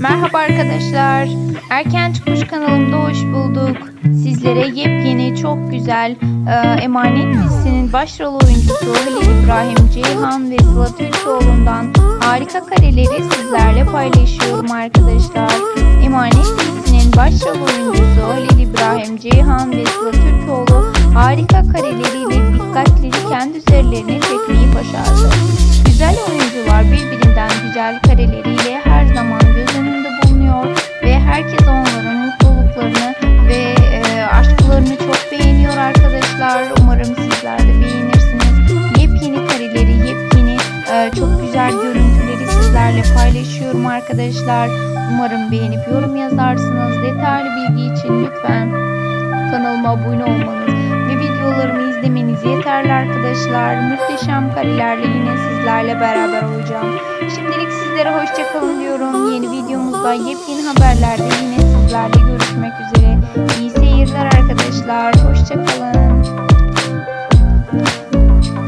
Merhaba arkadaşlar. Erken Çıkmış kanalımda hoş bulduk. Sizlere yepyeni çok güzel e, Emanet dizisinin başrol oyuncusu Halil İbrahim Ceyhan ve Sıla Türkoğlu'ndan harika kareleri sizlerle paylaşıyorum arkadaşlar. Emanet dizisinin başrol oyuncusu Halil İbrahim Ceyhan ve Sıla Türkoğlu harika kareleriyle dikkatleri kendi üzerlerine çekmeyi başardı. Güzel oyuncular birbirinden güzel kareleriyle her zaman göz yepyeni e, çok güzel görüntüleri sizlerle paylaşıyorum arkadaşlar. Umarım beğenip yorum yazarsınız. Detaylı bilgi için lütfen kanalıma abone olmanız ve videolarımı izlemeniz yeterli arkadaşlar. Muhteşem karelerle yine sizlerle beraber olacağım. Şimdilik sizlere hoşçakalın diyorum. Yeni videomuzda yepyeni haberlerde yine sizlerle görüşmek üzere. İyi seyirler arkadaşlar. Hoşçakalın.